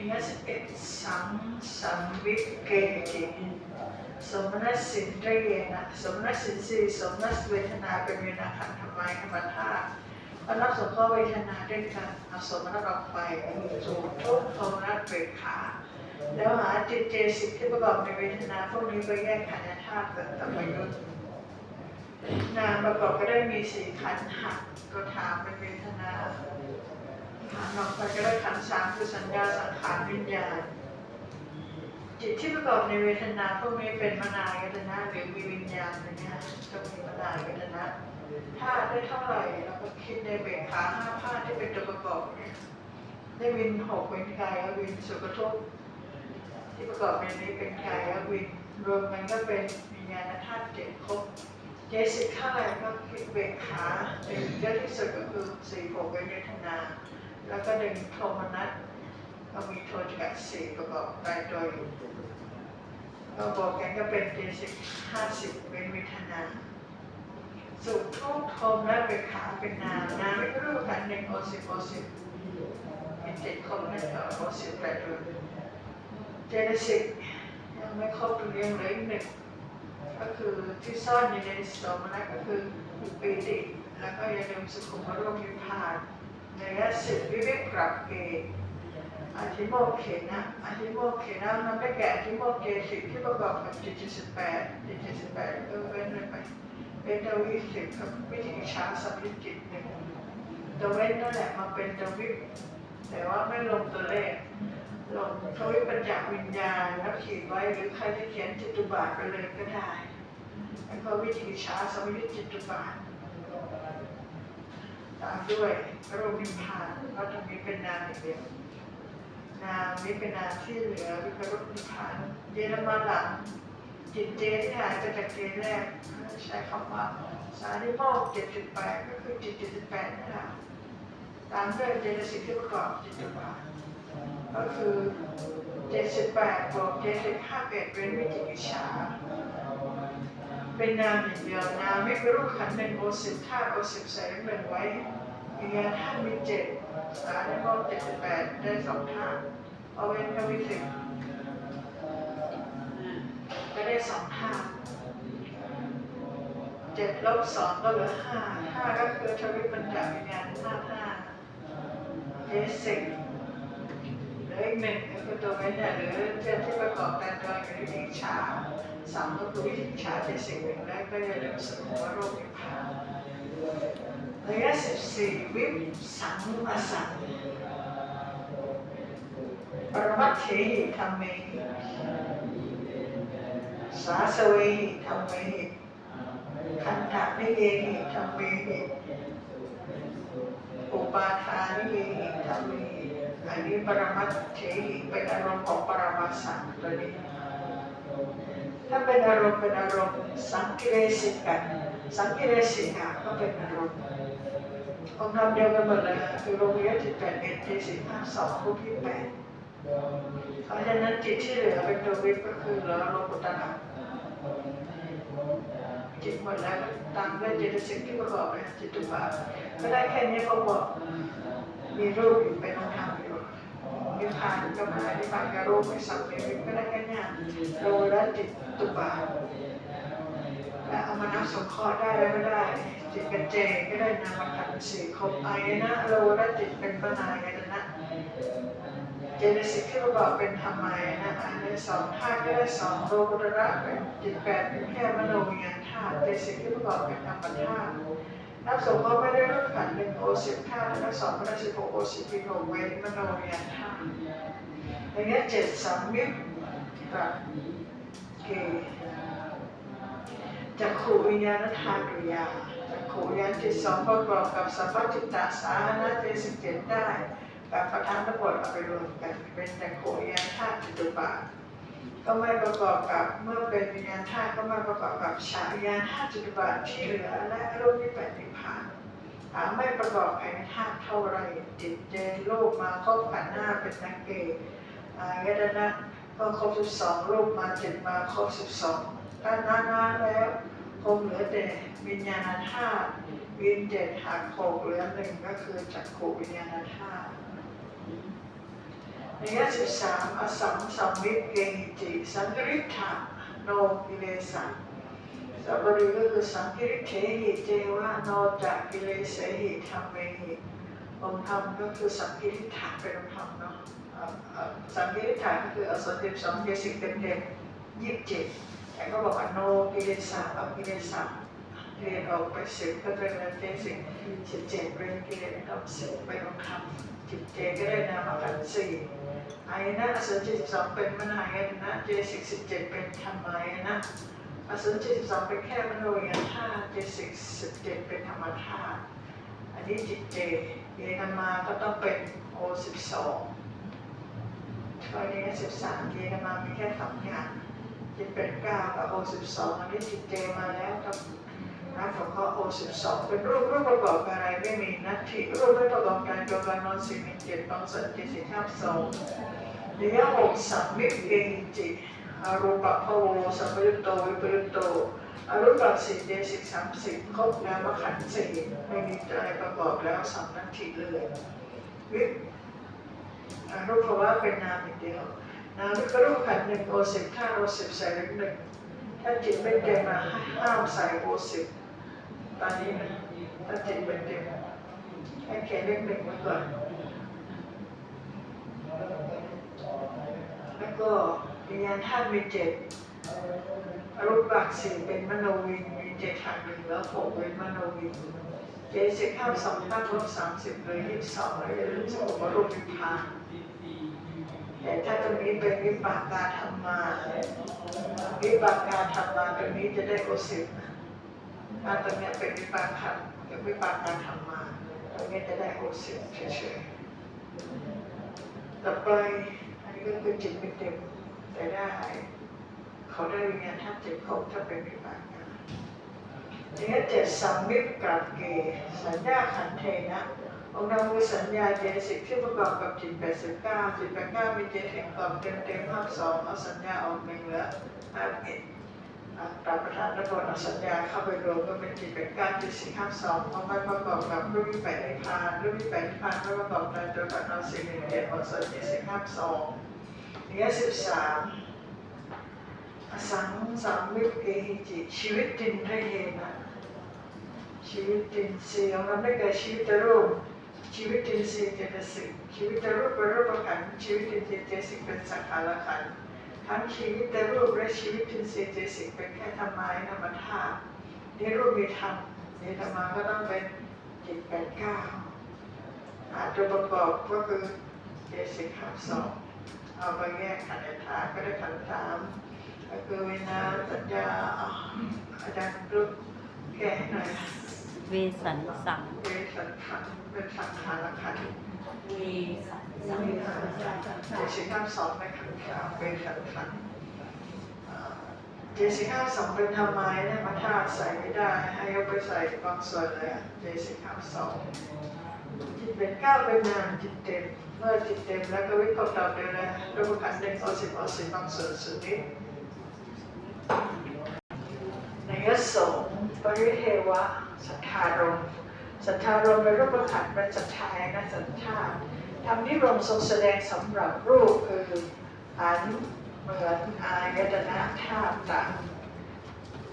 นิยสิบเอ็ดสังสัมวิเกจิสมณสินตรยนะสมณสินสีสมณเวทนาเป็นเวนาขันธ์ธรรมธรรมธาตุก็รับสงเครเวทนาด้วยกันเอาสมณะออกไปสู่ทุกโทนัสเบกขาแล้วหาจิตเจสิกที่ประกอบในเวทนาพวกนี้ไปแยกขันธ์ธาตุกิดต่อไปยุทธนามประกอบก็ได้มีสี่ขันธ์หักก็ถามเป็นเวทนา ถามออกไปก็ได้ขันสามคือสัญญาสังขารวิญญาณจิตที่ประกอบในเวทนาพวกนี้เป็นมนายตนะหรือมีวิญญาณนะเนี่ยจะมีมนายตนะถ้าได้เท่าไหร่เราก็คิดในเบกขาห้าผ้าที่เป็นตัวประกอบเนี่ยได้วินหกเป็นกายวินสุขทุกที่ประกอบในนี้เป็นกายวินรวมกันก็เป็นวิญญาณธาตุเจ็ดครบเจสิกเท่าไหร่ก็คิดเบกขาหนึ่งเยอะที่สุดก็คือสี่หกเป็นเวทนา แล้วก็หนึ่งโทมนัสก็มีโทจักสี่ประกอบไปโดยเราบอกกันก็เป็นเจสิกห้าสิบเป็นวิทนาสุดทุกโทมและเป็นขาเป็นนามนามไม่รู้กันหนึ่งโอสิบโอสิบเป็นเจ็ดครบนั่นก็โอสิบแปดดวงเจตสิกยังไม่ครบตัวยังเลืออีกหนึ่งก็คือที่ซ่อนอยู่ในสมนัก็คือปีติแล้วก็อย่าลืมสุขุมารมณ์นิพพาน ในยสิบวิเวกปรับเกอธิโมเขนะอธิโมเขนะมันได้แก่อธิโมเกสิกที่ประกอบกับจิตเจ็ดสิบแปดจิตเจ็ดสิบแปดก็เว้นไปเป็นดวิสิกกับวิธีชาสัมฤทธิ์จิตหนึ่งตัวเว้นนั่นแหละมาเป็นดวิแต่ว่าไม่ลงตัวเลขลงทวิปัญจวิญญาณแล้วขีดไว้หรือใครจะเขียนจิตุบาทไปเลยก็ได้แล้วก็วิธีช้าสัมฤทธิ์จิตตุบาท ตามด้วยพระโรมิพานก็จะมีเป็นนามอีกเดียวนามนี้เป็นนามที่เหลือวิปรุตนิพพานเยอรมันหลังจิตเจที่หายไปจากเจนแรกใช้คำว่าสาริโมกเจ็ดสิบแปดก็คือจิตเจ็ดสิบแปดนั่แหละตามด้วยเจตสิกที่ประกอบจิตตุบาทก็คือเจ็ดสิบแปดบวกเจ็ดสิบห้าเอ็ดเป็นวิจิกิจฉา เป็นนามอย่างเดียวนามไม่เป็นรูปขันธ์หนึ่งโอสิบธาตุโอสิบใส่หนึ่งไว้มีงานธาตุมีเจ็ดสารในข้อเจ็ดสิบแปดได้สองท่าเอาเว้นก็วิสิตก็ได้สองท่าเจ็ดลบสองก็เหลือห้าห้าก็คือทวิปัญจวิญญาณห้าท่าเจสิกเหลืออีกหนึ่งก็คือตัวเว้นเนี่ยหรือเจ้าที่ประกอบการโดยวิธีชา สามก็คือวิธีชาเจสิกหนึ่งและก็อย่าลืมสมุวโรคนิพพานระยะสิบสี่วิสังอสังปรมัตเถหิธรรมเมหิสาสเวหิธรรมเมหิคันธะนิเยหิธรรมเมหิอุปาทานิเยหิธรรมเมหิอันนี้ปรมัตเถหิเป็นอารมณ์ของปรมัสสังตัวนี้ ถ้าเป็นอารมณ์เป็นอารมณ์สังกิเลสิกันสังกิเลสิกะก็เป็นอารมณ์องค์ธรรมเดียวกันหมดเลยคือโลกิยจิตแปดเอ็ดเจสิบห้าสองรูปที่แปดเพราะฉะนั้นจิตที่เหลือเป็นตัววิปก็คือเหลือโลกุตระจิตหมดแล้วตามด้วยเจตสิกที่ประกอบเลยจิตตุบาก็ได้แค่นี้พอบอกมีรูปอยู่เป็นองค์ธรรม นิพพานก็มานิพพานกับรูปไม่สัมเพวิก็ได้แค่เนี้ยโลและจิตตุบาทและเอามานับสงเคราะห์ได้แล้วไม่ได้จิตเป็นเจก็ได้นามขันธ์สี่ครบอายนะโลและจิตเป็นปนายนะเจตสิกที่ประกอบเป็นธรรมายนะอันนี้สองธาตุก็ได้สองโลกุตระเป็นจิตแปดเป็นแค่มโนวิญญาณธาตุเจตสิกที่ประกอบเป็นธรรมธาตุ นับสงเคราะห์ไม่ได้รูปขันหนึ่งโอสิบธาตุและสองไม่ได้สิบหกโอสิบปีโกเว้นมโนวิญญาณธาอย่างนี้ยเจ็ดสามมิตรกับเกจักขูวิญญาณทานวิญญาจักขูวิญญาณจิตสองประกอบกับสัพพจิตตสานะเจสิบเจ็ดได้กับประธานทั้งหมดเอาไปรวมกันเป็นจักขูวิญญาณธาตุจิตุบาท ก็ไม่ประกอบกับเมื่อเป็นวิญญาณธาตุก็ไม่ประกอบกับฉาวิญญาธาตุจิตุบาทที่เหลือและรมณ์ที่แปดนิพพานหาไม่ประกอบภายในธาตุเท่าไรจิตเจนโลกมาครบขันหน้าเป็นนักเกย์อายตนะก็ครบสิบสองโลกมาจ็ดมาครบสิบสองถ้านานแล้วคงเหลือแต่วิญญาณธาตุวิญเจ็ดหักหกเหลือหนึ่งก็คือจักขูวิญญาณธาตุ ยะสิสามอสังสัมมิตเกหิจิสังกริธาโนกิเลสะสัพพะรีก็คือสังกิริเทหิเจวะโนจักกิเลสหิธรรมเมหิองค์ธรรมก็คือสังกิริธาเป็นองค์ธรรมเนาะสังกิริธาก็คืออสรสิบสองเจสิกเต็มเต็มยี่สิบเจ็ดแต่ก็บอกว่าโนกิเลสะอกิเลสะ เรียนออกไปสิบก็เป็นเจสิกสิบเจเป็นกิเลสออกสิบเป็นองค์ธรรมสิบเจก็ได้นามขันธ์สี่อายนะอสุจิสิบสองเป็นมนายนะเจสิกสิบเจ็ดเป็นธรรมายนะอสุจิสิบสองเป็นแค่มโนยธาตุเจสิกสิบเจ็ดเป็นธรรมธาตุอันนี้จิตเจเยนามาก็ต้องเป็นโอสิบสองตอนนี้สิบสามเยนามามีแค่สองอย่างจิตเป็นเก้ากับโอสิบสองอันนี้จิตเจมาแล้วกับ นักของเขาโอสิบสองเป็นรูปรูปประกอบอะไรไม่มีนัตถิรูปไม่ประกอบการตัวการนอนสี่มีเจ็ดบางสันเจ็ดสิบห้าสองนิยหกสัมมิเกจิอรูปะพโวสัมปยุตโตวิปยุตโตอรูปะสี่เจสิกสามสิบครบนามขันสี่ไม่มีอะไรประกอบแล้วสามนัตถิเลยวิอรูปภาวะเป็นนามอย่างเดียวนามวิปรูปขันหนึ่งโอสิบถ้าโอสิบใส่เลขหนึ่งถ้าจิตไม่เต็มมาห้ามใส่โอสิบ ตอนนี้นะถ้าจิตเป็นเต็มให้เขียนเลขหนึ่งไว้ก่อนแล้วก็วิญญาณธาตุมีเจ็ดรูปบักสี่เป็นมโนวินมีเจ็ดทางหนึ่งแล้วหกเป็นมโนวินเจสิบห้าสองห้าลบสามสิบเลยยี่สิบสองแล้วอย่าลืมสมุทรูปวิพานแต่ถ้าตรงนี้เป็นวิปากการธรรมาวิปากการธรรมาตรงนี้จะได้โอสิบ ถ้าตรงเนี้ยเป็นวิปากขันกับวิปากการธรรมาตรงนี้จะได้โอสิบเฉยๆต่อไปอันนี้ก็คือจิตไม่เต็มแต่ได้เขาได้วิญญาณธาตุเจ็ดครบถ้าเป็นวิบากนะทีนี้เจ็ดสัมมิตกับเกสัญญาขันเทนะองค์นามคือสัญญาเจสิกที่ประกอบกับจิตแปดสิบเก้าจิตแปดเก้ามีเจสิกประกอบเต็มเต็มภาคสองเอาสัญญาออกหนึ่งเหลือห้าเอ็ด อะตามประธานนบนเอาสัญญาเข้าไปรวมก็เป็นจิตแปดเก้าจิตสี่ห้าสองเอาไปประกอบกับรูปวิแปดนิพพานรูปวิแปดนิพพานก็ประกอบกันตัวกับนอนสี่หนึ่งเจ็ดอดสดเจ็ดสิบห้าสองเนี่สิบสามอสังสัมมิเกหิจิชีวิตจินทะเยนะชีวิตจินทรีย์ของเราได้แก่ชีวิตรูปชีวิตจินทรีย์เจตสิกชีวิตรูปเป็นรูปขันชีวิตจินเจตสิกเป็นสังขารขันธ์ ทั้งชีวิตแต่รูปและชีวิตจินทรีย์เจสิกเป็นแค่ธรรมายธรรมธาตุนี่รูปมีธรรมในธรรมาก็ต้องเป็นจิตแปดเก้าอาจจะประกอบก็คือเจสิกห้าสองเอาไปแยกขันธ์ธาตุก็ได้ขันธ์สามก็คือเวนาสัญญาอะอาจารย์รูปแก้หน่อยเวสันสังเวสันขันธ์เป็นสังขารขันธ์ เวสันเจสิห้าสองในขันธ์สามเวสันขันธ์อ่าเจสิห้าสองเป็นธรรมายนะมาธาตุใส่ไม่ได้ ให้เอาไปใส่บางส่วนเลยอะเจสิห้าสองจิตเป็นเก้าเป็นนามจิตเต็ม เมื่อจิตเต็มแล้วก็วิเคราะห์ต่อไปเลยรูปขันธ์หนึ่งเอาสิบเอาสิบบางส่วนสุดนี้ในยโสปริเทวะสัทธารม สัทธารมเป็นรูปขันธ์เป็นสัทธายนะสัทธาทำที่รมทรงแสดงสำหรับรูปคืออันเหมือนอายตนะธาตุต่าง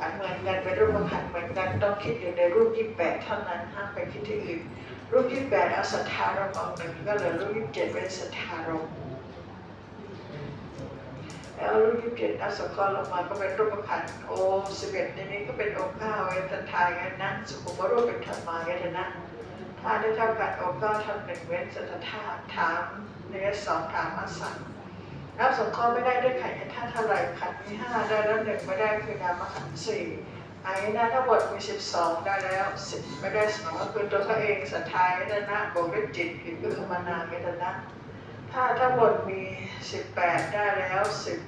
อันเหมือนกันเป็นรูปขันธ์เหมือนกันต้องคิดอยู่ในรูปที่แปดเท่านั้นห้ามไปคิดที่อื่น รูปที่แปดเอาสัทธารมออกหนึ่งก็เหลือรูปที่เจ็ดเป็นสัทธารม แล้วรูปที่เจ็ดอสกรลงมาก็เป็นรูปขันโอสิบเอ็ดในนี้ก็เป็นองค์เก้าเวททายกันนะสุขุมรูปเป็นธรรมายตนะถ้าได้เท่ากันองค์เก้าทำหนึ่งเว้นสัทธาตุถามในสองถามมาสังนับสงเคราะห์ไม่ได้ด้วยขันธ์ธาเท่าไรขันธ์มีห้าได้แล้วหนึ่งไม่ได้คือนามขันธ์สี่ไอ้นะทั้งหมดมีสิบสองได้แล้วสิบไม่ได้สองก็คือตัวเขาเองสัทธายนะบวกด้วยจิตคือคือมานายตนะ ถ้าทั้งหมดมีสิบแปดได้แล้วสิบ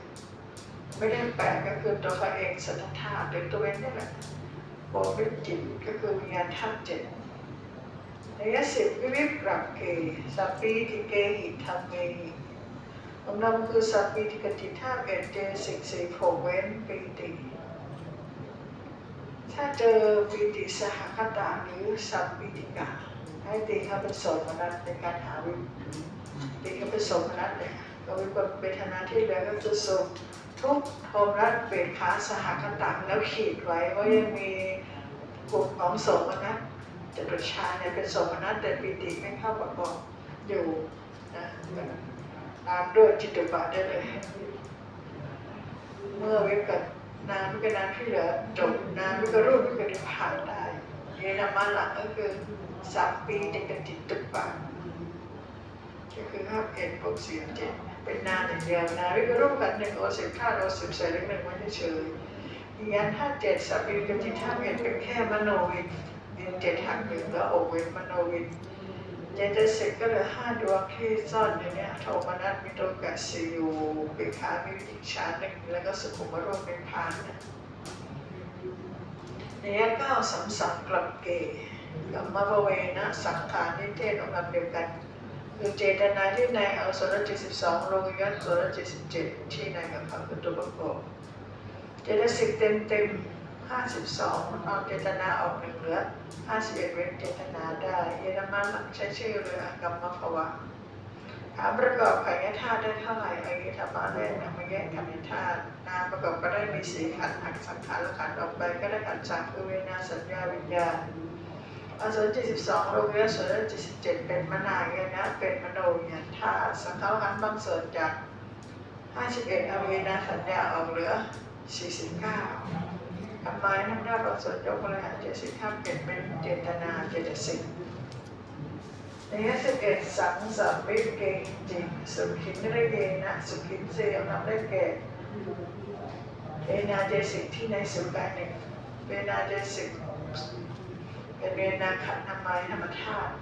ไม่ได้แปดก็คือตัวเขาเองสัทธาหรือตัวเองนี่แหละโบวิจิตก็คือวิญญาณธาเจ็ดในยสิบวิวิปรับเกสัพปีติเกหิธรรมเมหิองค์นำคือสัพปีติกติธาเอเจสิกสีโผเว้นปีติถ้าเจอปีติสหคตาหรือสัพปีติกา ให้ตีเขาเป็นโสมนัสในการหาวิตีเขาเป็นโสมนัสเลยก็วิปเวทนาที่เหลือก็คือสุขทุกโทมนัสเปรตขาสหคตังแล้วขีดไว้ว่ายังมีกลุ่มของโสมนัสจตุชาเนี่ยเป็นโสมนัสแต่ปีติไม่เข้าประกอบอยู่นะตามด้วยจิตตุบาได้เลย เมื่อวิปกับนามวิปนามที่เหลือจบนามวิปรูปวิปนิพพานได้เยนามาหลังก็คือ สามปีติดกันจิตตุบาทก็คือห้าเอ็ดหกสี่เจ็ดเป็นนามอย่างเดียวนามวิปรูปกันหนึ่งโอสิบห้าโอสิบใส่เลขหนึ่งไว้เฉยๆยันห้าเจ็ดสามปีกับจิตห้าเอ็ดเป็นแค่มโนวินวินเจ็ดหักหนึ่งแล้วโอเวนมโนวินเจตสิกก็เหลือห้าดวงที่ซ่อนอยู่เนี่ยโทมนัสมิโตกัสสิยูปิคามิวิชาหนึ่งแล้วก็สุขุมโรคเป็นพานเนี่ยเนี่ยเก้าสัมสังกลับเกย กับมะเวนะสังขารนิเทศองค์นำเดียวกันคือเจตนาที่ในเอาสรเจ็ดสิบสองลงยัดสรเจ็ดสิบเจ็ดที่ในกับพระคือตัวประกอบเจตสิกเต็มเต็มห้าสิบสองเอาเจตนาออกหนึ่งเหลือห้าสิบเอ็ดเว้นเจตนาได้เยอรมันใช้ชื่อเรือกรรมภวะถามประกอบขันธ์ธาตุได้เท่าไหร่อายธรรมะแรกนำมาแยกขันธ์ธาตุนามประกอบก็ได้มีสีขันธ์หักสังขารละขันธ์ออกไปก็ได้ขันธ์สามคือเวนาสัญญาวิญญาณ อสุรเจ็ดสิบสองโลกและสุรเจ็ดสิบเจ็ดเป็นมนายนะ เป็นมโนวิญญาณธาสังเขารขันธ์บางส่วนจากห้าสิบเอ็ดอเวนาสัญญาออกเหลือสี่สิบเก้าทำไมทำหน้าประเสริฐยกบริหาเจตสิกห้าเป็นเป็นเจตนาเจตสิกในห้าสิบเอ็ดสังสารวิเกงจิตสุขินนรเยนะสุขินเสียงนำได้แก่เวนาเจตสิกที่ในสุกายหนึ่งเวนาเจตสิก เป็นเวนาขันธ์ทำไมธรรมธาตุ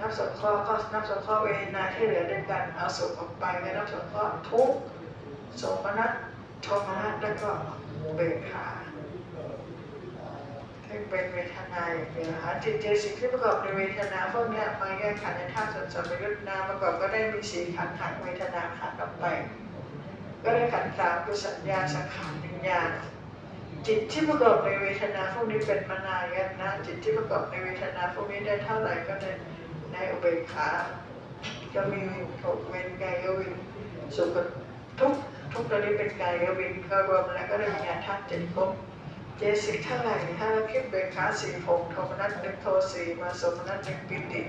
นับสงเคราะห์ก็นับสงเคราะห์เวนาที่เหลือด้วยกันเอาสุขออกไปแล้วนับสงเคราะห์ทุกโสมนัสโทมนัสแล้วก็เบิกขาที่เป็นเวทนาอย่างเดียวหาจิตเจสิกที่ประกอบในเวทนาพวกนี้มาแยกขันธ์ในธาตุส่วนสมยุทธนาประกอบก็ได้มีสีขันธ์หักเวทนาขันธ์ออกไป ก็ได้ขันธ์สามคือสัญญาสังขารวิญญาณ จิตที่ประกอบในเวทนาพวกนี้เป็นมนายตนะจิตที่ประกอบในเวทนาพวกนี้ได้เท่าไหร่ก็ในในอุเบกขาจะมีถูกเวนกายวินสุขทุกทุกตัวนี้เป็นกายวินก็รวมแล้วก็ได้วิญญาณธาตุเจ็ดครบเจสิกเท่าไหร่ถ้าเราคิดเบกขาสี่หกโทมนัสหนึ่งโทสี่มาสมนัสหนึ่งปิติ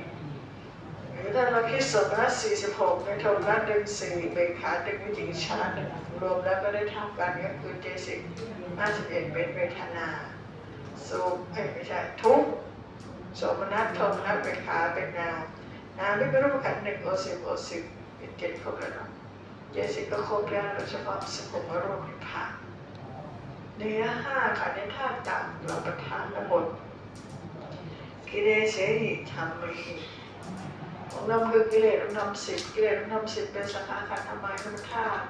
ถ้าเราคิดสมนัสสี่สิบหกในโทมนัสหนึ่งสี่เบกขาหนึ่งวิจิกิจฉาหนึ่งรวมแล้วก็ได้เท่ากันก็คือเจสิกห้าสิบเอ็ดเป็นเวทนาสุขไม่ใช่ทุกโสมนัสทมนัสเป็นขาเป็นนามนามไม่เป็นรูปขันหนึ่งโอสิบโอสิบเป็นเจ็ดครบแล้วเนาะเจสิกก็ครบแล้วโดยเฉพาะสุขมรูปนิพพานเนื้อห้าขันธ์ในธาตุต่างเราประทานทั้งหมดกิเลสเสหิธรรมหิ ของเราคือกิเลสนำสิบกิเลสนำสิบเป็นสังขารขันธ์ธรรมายธรรมธาตุ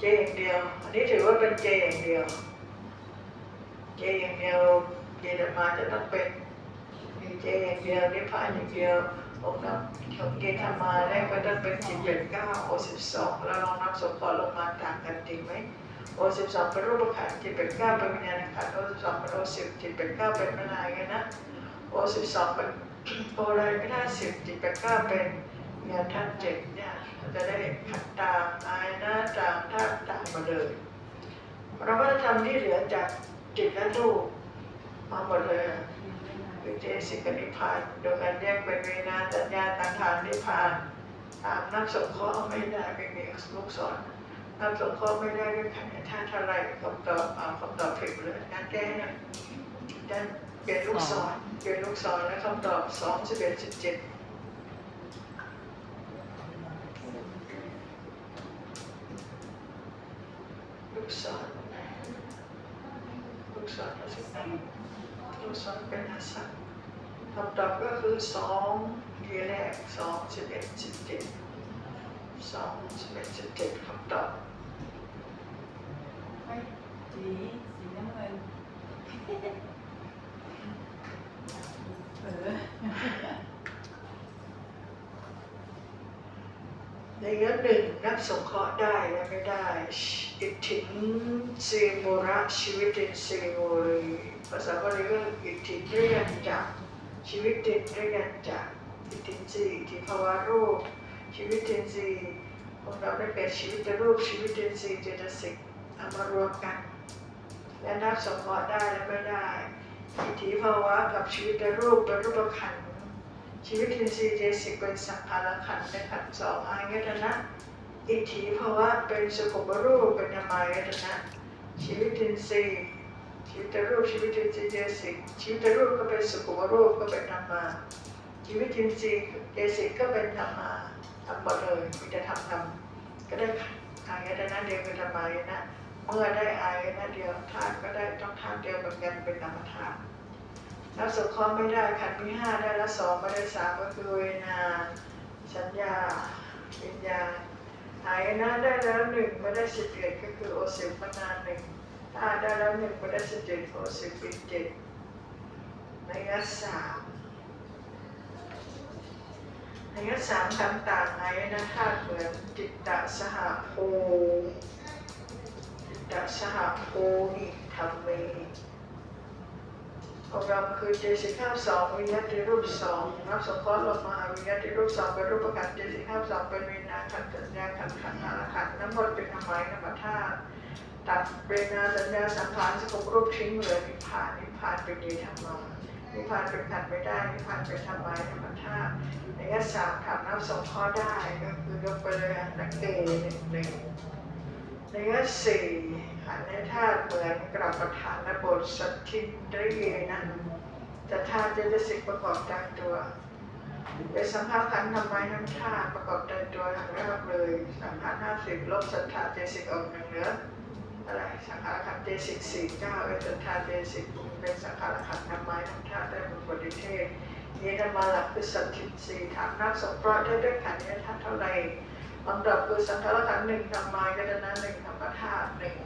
เจอย่างเดียว อันนี้ถือว่าเป็นเจอย่างเดียว เจอย่างเดียวเจธรรมาจะต้องเป็นมีเจอย่างเดียวนิพพานอย่างเดียวองค์นับของเจธรรมาแรกก็ต้องเป็นจิตเป็นเก้าโอสิบสองแล้วลองนับสมพรลงมาต่างกันจริงไหมโอสิบสองเป็นรูปขันธ์จิตเป็นเก้าเป็นวิญญาณขันธ์โอสิบสองเป็นโอสิบจิตเป็นเก้าเป็นมนายไงนะโอสิบสองเป็น โอไรไม่ได้สิบจิตเป็เก้าเป็นวิญญาณธาตุเจ็ดเนี่ยเราจะได้ขัดตามอายนะตามธาตุตามมาเลยเราก็จะทำที่เหลือจากจิตและรูปมาหมดเลยคือเจสิกนิพพานโดยการแยกเป็นเวนาสัญญาตังขานนิพพานตามนักสงเคราะห์ไม่ได้ไม่มีลูกศรนักสงเคราะห์ไม่ได้ด้วยขันธ์ธาเท่าไรคำตอบเอาคำตอบผิดเลยงานแก้นะด้าน เปลี่ยนลูกศรเปลี่ยนลูกศรแล้วคำตอบสองสิบเอ็ดสิบเจ็ดลูกศรลูกศรอะไรนะลูกศรเป็นอาสักคำตอบก็คือสองทีแรกสองสิบเอ็ดสิบเจ็ดสองสิบเอ็ดสิบเจ็ดคำตอบสีสีน้ำเงิน เออในเรื่องหนึ่งนักสงเคราะห์ได้และไม่ได้ อิทธินซีโมระชีวิตินซีโมรีภาษาบาลีก็อิทธิเรียนจากชีวิตติดด้วยนจากอิทธินสีที่ภาวะรูป ชีวิตตินสีของเราได้เป็นชีวิตรูปชีวิตตินสีเจตสิกเอามารวมกัน และนับสมมติได้และไม่ได้ อิทธิภาวะกับชีวิตรูปเป็นรูปขันธ์ชีวิตตินสีเจสิกเป็นสังขารขันธ์ในขันธ์สองอายตนะอิทธิภาวะเป็นสุขบรูปเป็นนามายตนะชีวิตตินทรีย์ชีวิตรูปชีวิตตินทรีย์เจสิกชีวิตรูปก็เป็นสุขบรูปก็เป็นนามาชีวิตตินทรีย์เจสิกก็เป็นนามาทำหมดเลยมีแต่ทำทำก็ได้อายตนะเดียวเป็นนามายนะ เมื่อได้อายตนเดียวธาตุก็ได้ต้องธาตุเดียวเหมือนกันเป็นนามธาตุนับสุขไม่ได้ขันธ์มีห้าได้ละสองไม่ได้สามก็คือเวนาสัญญาวิญญาณหายนะได้แล้วหนึ่งไม่ได้สิบเอ็ดก็คือโอสิบนานหนึ่งถ้าได้แล้วหนึ่งไม่ได้สิบเจ็ดโอสิบเป็นเจ็ดในยัดสามในยัดสามต่างๆหายนะธาตุเหมือนจิตตสหโพ จิตตสหโพหิธรรมเมของเราคือเจสิข้าสองวิญญาติรูปสองนับสงเคราะห์ลงมาวิญญาติรูปสองเป็นรูปประกันเจสิข้าสองเป็นวิญญาขันธ์สัญญาขันขันธ์อาขันน้ำมนต์เป็นธรรมายธรรมธาตุตัดเวนาสัญญาสังขารสกปรูปทิ้งเหลือนิพพานนิพพานเป็นดีธรรมะนิพพานเป็นขันไม่ได้นิพพานเป็นธรรมายธรรมธาตุในยะสามถามนับสงเคราะห์ได้ก็คือยกไปเลยนักเกหนึ่งหนึ่ง ในยะสี่ขันธ์ในธาตุเหมือนกับประธานและบทสัตทินรีนะจะธาตุเจตสิกประกอบตามตัวเป็นสังขารขันทำไมน้ำธาตุประกอบตามตัวทั้งแรกเลยสังขารห้าสิบลบสัทธาเจสิกออกหนึ่งเหลืออะไรสังขารขันเจสิกสี่เก้าเป็นสัทธาเจสิกเป็นสังขารขันทำไมน้ำธาตุได้บุญบริเทศนี่ธรรมาหลักคือสัตทินสี่ถามนักสงเคราะห์ได้ด้วยขันธ์นี้ธาตุเท่าไหร่ ลำดับคือสังฆารขันหนึ่งธรรมายกตนะหนึ่งธรรมธาตุหนึ่ง